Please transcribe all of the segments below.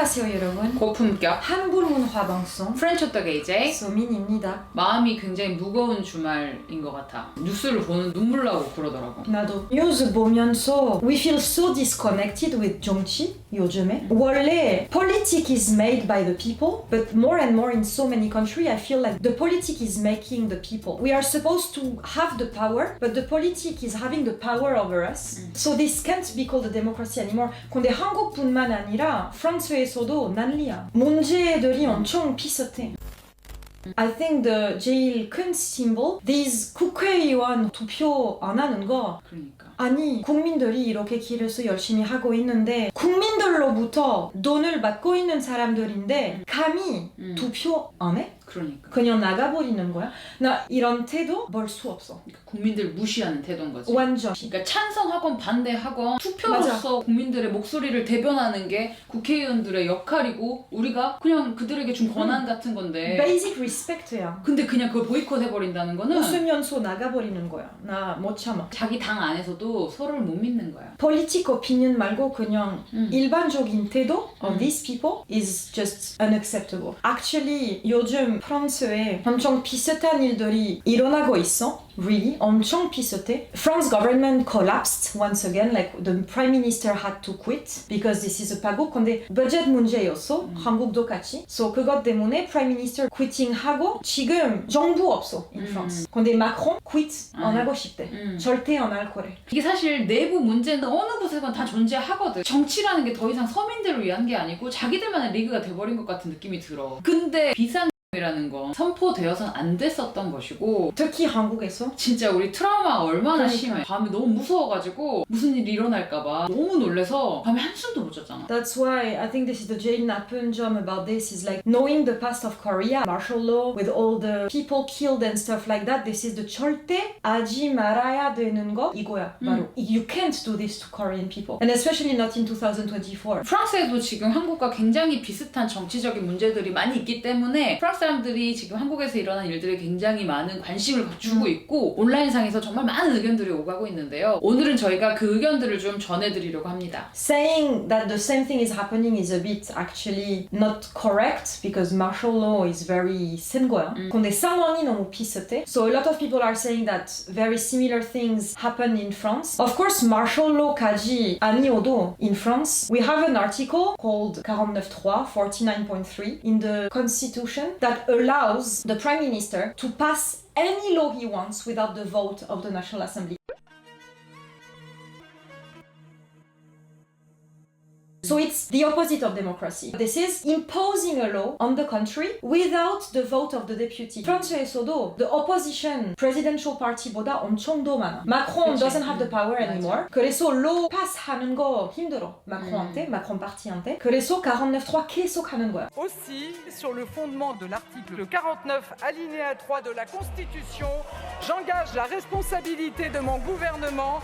안녕하세요 여러분 고품격 한국 문화 방송 프렌치 호떡 AJ 소민입니다 마음이 굉장히 무거운 주말인 것 같아 뉴스를 보는 눈물 나고 그러더라고 나도 뉴스 보면서 we feel so disconnected with 정치 요즘에 원래 politics is made by the people but more and more in so many countries I feel like the politics is making the people we are supposed to have the power but the politics is having the power over us so this can't be called a democracy anymore 근데 한국뿐만 아니라 프랑스에서 도 난리야. 문제들이 엄청 비슷해. I think the 제일 큰 symbol this 국회의원 투표 안 하는 거. 그러니까 아니 국민들이 이렇게 길에서 열심히 하고 있는데 국민들로부터 돈을 받고 있는 사람들인데 감히 음. 투표 안 해? 그러니까. 그냥 나가버리는 거야? 나 이런 태도 볼수 없어. 그러니까 국민들 무시하는 태도인 거지. 완전. 그러니까 찬성하건 반대하건 투표로서 국민들의 목소리를 대변하는 게 국회의원들의 역할이고 우리가 그냥 그들에게 준 권한 같은 건데. Basic respect야. 근데 그냥 그걸 보이콧 해버린다는 거는 웃으면서 나가버리는 거야. 나 못 참아. 자기 당 안에서도 서로를 못 믿는 거야 political opinion 말고 그냥 음. 일반적인 태도 of 음. these people is just unacceptable. Actually 요즘 프랑스에 엄청 비슷한 일들이 일어나고 있어. Really? 엄청 비슷해. France government collapsed once again. Like the prime minister had to quit because this is a 파국. 근데 budget 문제였어. 한국도 같이. So 그것 때문에 prime minister quitting 하고 지금 정부 없어 in 음. France. 근데 마크롱 quit 안 음. 하고 싶대. 음. 절대 안 할 거래. 이게 사실 내부 문제는 어느 곳에건 다 존재하거든. 정치라는 게 더 이상 서민들을 위한 게 아니고 자기들만의 리그가 돼버린 것 같은 느낌이 들어. 근데 비상 이라는 건 선포되어선 안 됐었던 것이고 특히 한국에서 진짜 우리 트라우마가 얼마나 그러니까. 심해. 밤에 너무 무서워가지고 무슨 일이 일어날까봐 너무 놀래서 밤에 한숨도 못 잤잖아. That's why I think this is the 제일 나쁜 점 about this is like knowing the past of Korea, martial law with all the people killed and stuff like that. This is the 절대 하지 말아야 되는 거 이거야 바로. You can't do this to Korean people, and especially not in 2024. 프랑스에도 지금 한국과 굉장히 비슷한 정치적인 문제들이 많이 있기 때문에 프랑스 사람들이 지금 한국에서 일어난 일들에 굉장히 많은 관심을 주고 있고 온라인상에서 정말 많은 의견들이 오가고 있는데요. 오늘은 저희가 그 의견들을 좀 전해드리려고 합니다. Saying that the same thing is happening is a bit actually not correct because martial law is very 센 거야. 근데 상황이 너무 비슷해. So a lot of people are saying that very similar things happen in France. Of course, martial law까지 아니어도 in France, we have an article called 49.3, 49.3 in the constitution that allows the prime minister to pass any law he wants without the vote of the National Assembly. So it's the opposite of democracy. This is imposing a law on the country without the vote of the deputy. 프랑스에서도 the opposition presidential party보다 엄청 더 많아. Macron 그치. doesn't have the power 맞아. anymore. 그래서 law pass하는 거 힘들어. Macron한테, Macron party한테. 그래서 49.3 계속 하는 거야. Aussi, sur le fondement de l'article 49, alinéa 3 de la Constitution, j'engage la responsabilité de mon gouvernement.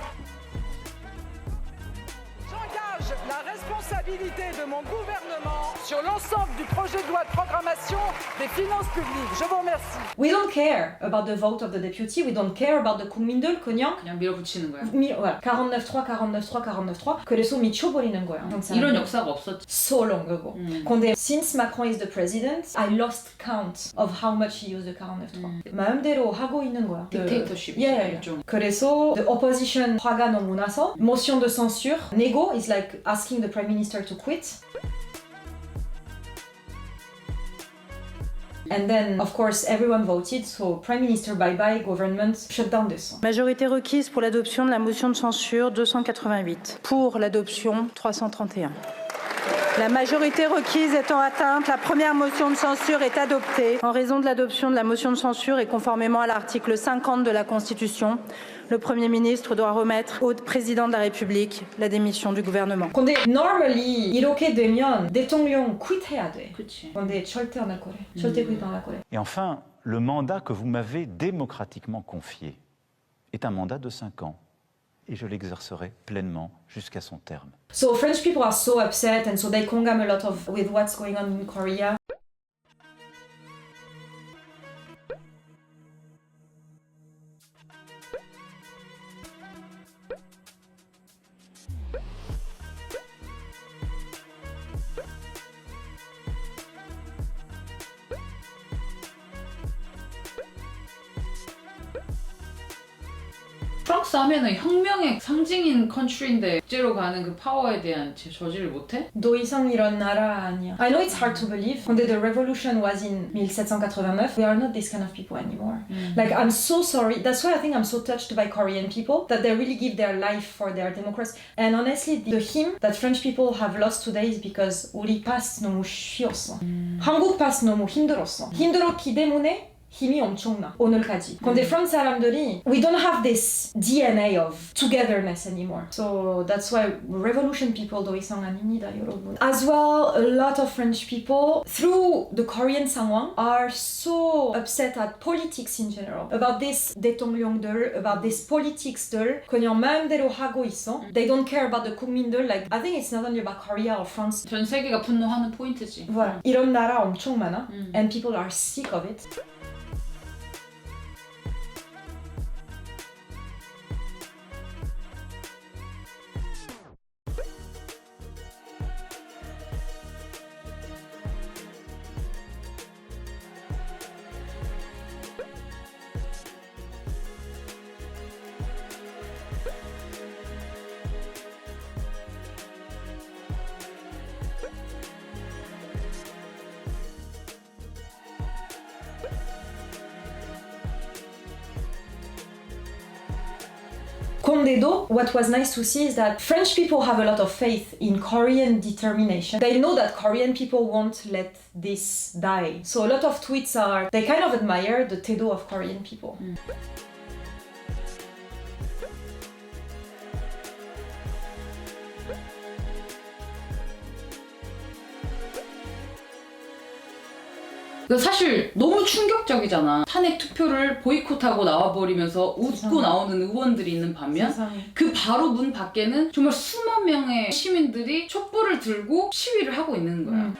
J'engage la responsabilité de mon gouvernement sur l'ensemble du projet de loi de programmation des finances publiques. Je vous remercie. We don't care about the vote of the deputy. We don't care about the 국민들. 그냥 그냥 밀어붙이는 거야. 미, voilà. 49.3, 49.3, 49.3. 그래서 미쳐버리는 거야. 항상. 이런 역사가 없었지. so long ago. 음. 근데 since Macron is the president, I lost count of how much he used the 49.3. 마음대로 하고 있는 거야. 딕테이터십. 예, 예, 예. 좀. 그래서 the opposition 화가 너무 나서 motion de censure. Nego is like asking the prime minister to quit. And then, of course, everyone voted, so Prime Minister bye bye, government shut down this. Majorité requise pour l'adoption de la motion de censure 288. Pour l'adoption 331. La majorité requise étant atteinte, la première motion de censure est adoptée. En raison de l'adoption de la motion de censure et conformément à l'article 50 de la Constitution, le Premier ministre doit remettre au président de la République la démission du gouvernement. 근데 normally 이렇게 되면 대통령 quit해야 돼. 그치. 근데 절대 안 할 거래. 절대 quit 안 할 거래. Et enfin, le mandat que vous m'avez démocratiquement confié est un mandat de 5 ans. Et je l'exercerai pleinement jusqu'à son terme. So French people are so upset and so they condemn a lot of with what's going on in Korea. 하면은 혁명의 상징인 컨트리인데 국제로 가는 그 파워에 대한 제 저지를 못해? 더 이상 이런 나라 아니야. I know it's hard to believe. 근데 the revolution was in 1789. We are not this kind of people anymore. Like I'm so sorry. That's why I think I'm so touched by Korean people that they really give their life for their democracy. And honestly, the hymn that French people have lost today is because 우리 past 너무 쉬웠어. 한국 past 너무 힘들었어. 힘들었기 때문에 힘이 엄청나 오늘까지. 근데 프랑스 사람들이 we don't have this DNA of togetherness anymore. So that's why revolution people 더 이상 아닙니다, 여러분. As well, a lot of French people through the Korean 상황 are so upset at politics in general. About this 대통령들, about this politics들 그냥 마음대로 하고 있어. They don't care about the 국민들. Like I think it's not only about Korea or France. 전 세계가 분노하는 포인트지. Voilà. 이런 나라 엄청 많아. And people are sick of it. Condedo, what was nice to see is that French people have a lot of faith in Korean determination. They know that Korean people won't let this die. So a lot of tweets are, they kind of admire the Tedo of Korean people. Mm. 그 사실 너무 충격적이잖아. 탄핵 투표를 보이콧하고 나와버리면서 웃고 세상에. 나오는 의원들이 있는 반면 세상에. 그 바로 문 밖에는 정말 수만 명의 시민들이 촛불을 들고 시위를 하고 있는 거야. 음.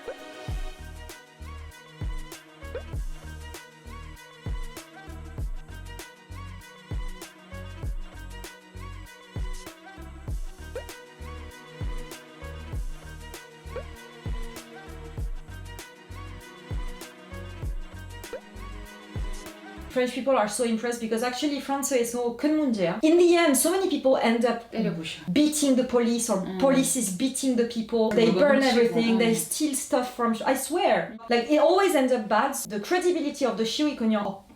French people are so impressed because actually 프랑스에서 큰 문제야. In the end, so many people end up 때려부셔. beating the police or police is beating the people. They 물건 burn 훔치고. everything. They 음. steal stuff from. I swear, like it always ends up bad. The credibility of the 시위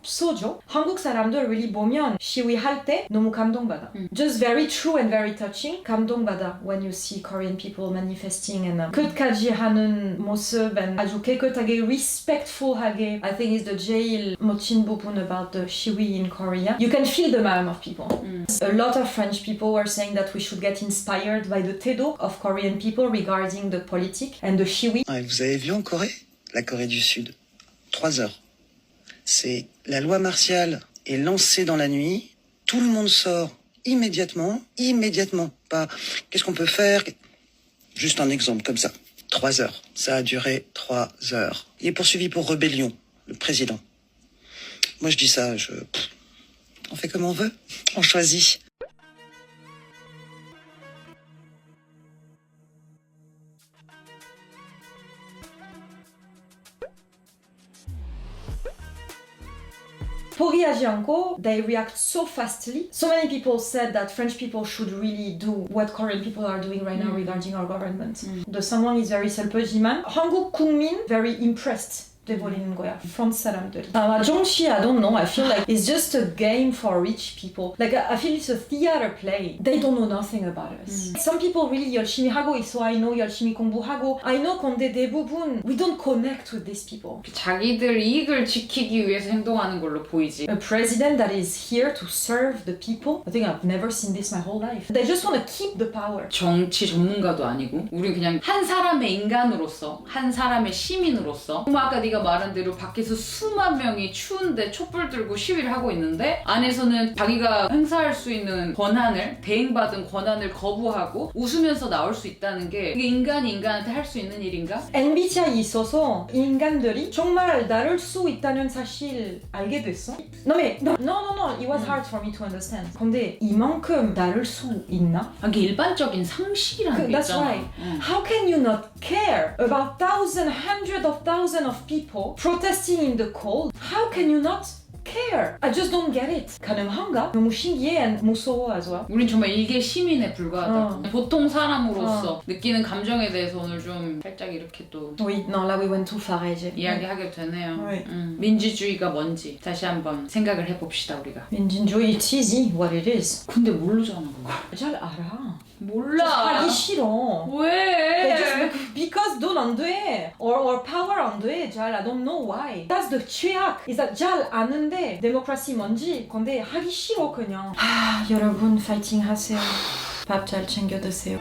그냥 없어져. 한국 사람들 really 보면 시위할 때 너무 감동받아. Just very true and very touching. 감동받아 when you see Korean people manifesting and uh, 끝까지 하는 모습 and 아주 깨끗하게 respectful하게. I think is the 제일 멋진 부분 about the 시위 in Korea. You can feel the 마음 of people. A lot of French people were saying that we should get inspired by the Tedo of Korean people regarding the politique and the Shiwi. Ouais, Vous avez vu en Corée La Corée du Sud. Trois heures. C'est la loi martiale est lancée dans la nuit. Tout le monde sort immédiatement. Immédiatement. Pas qu'est-ce qu'on peut faire? Juste un exemple comme ça. Trois heures. Ça a duré trois heures. Il est poursuivi pour rébellion, le président. Moi je dis ça, je. On fait comme on veut. On choisit. They react so fastly. So many people said that French people should really do what Korean people are doing right now hmm. regarding our government. Mm. The someone is very self-determined. Hanguk Kungmin, very impressed 돼버리는 거야. 프랑스 사람들이. 아마 정치 I don't know. I feel like it's just a game for rich people. Like I feel it's a theater play. They don't know nothing about us. Some people really 열심히 하고 있어. I know 열심히 공부하고. I know 근데 대부분 we don't connect with these people. 자기들 이익을 지키기 위해서 행동하는 걸로 보이지. A president that is here to serve the people. I think I've never seen this my whole life. They just want to keep the power. 정치 전문가도 아니고 우리 그냥 한 사람의 인간으로서 한 사람의 시민으로서 뭐 아까 네가 말한 대로 밖에서 수만 명이 추운데 촛불 들고 시위를 하고 있는데 안에서는 자기가 행사할 수 있는 권한을 대행받은 권한을 거부하고 웃으면서 나올 수 있다는 게 이게 인간이 인간한테 할 수 있는 일인가? MBTI 있어서 인간들이 정말 나를 수 있다는 사실 알게 됐어. No, no, no, no, no. It was hard for me to understand. 근데 이만큼 나를 수 있나? 아, 이게 일반적인 상식이라는 그- 게 that's 있잖아. right. 응. How can you not care about thousands, hundreds of thousands of people protesting in the cold? How can you not care. I just don't get it. 가능한가? 너무 신기해 and 무서워 as well. 우린 정말 일개 시민에 불과하다. 어. 보통 사람으로서 느끼는 감정에 대해서 오늘 좀 살짝 이렇게 또 Oui, non, là we went too far, 이제. 이야기하게 되네요. 네. 음. 민주주의가 뭔지 다시 한번 생각을 해봅시다 우리가. 민주주의, it's easy what it is. 근데 모르잖아 그거. 잘 알아. 몰라. 하기 싫어. 왜? Just because 돈안 돼. Or, or power 안 돼. 잘 I don't know why. That's the 최악. Is that 잘 아는데 데모크라시 뭔지 근데 하기 싫어 그냥. 하, 여러분 파이팅 하세요. 밥 잘 챙겨 드세요.